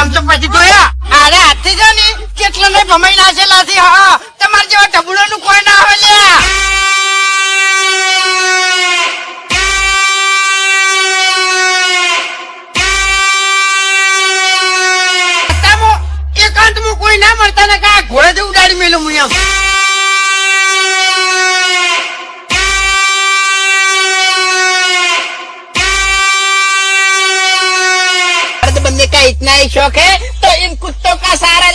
એમ તો પછી જોયા. અરે હાથી જો ને, કેટલા ને ભમાઈ નાશે છે. હા તમારે જેવા ઢબડો નું કોઈ ના હોય લે. એકાંત મુ કોઈ ના મળતા ને કા ઘોડે થી ઉડાડી મેલું હું એમ. ही शौक है तो इन कुत्तों का सहारा लेना छोड़ के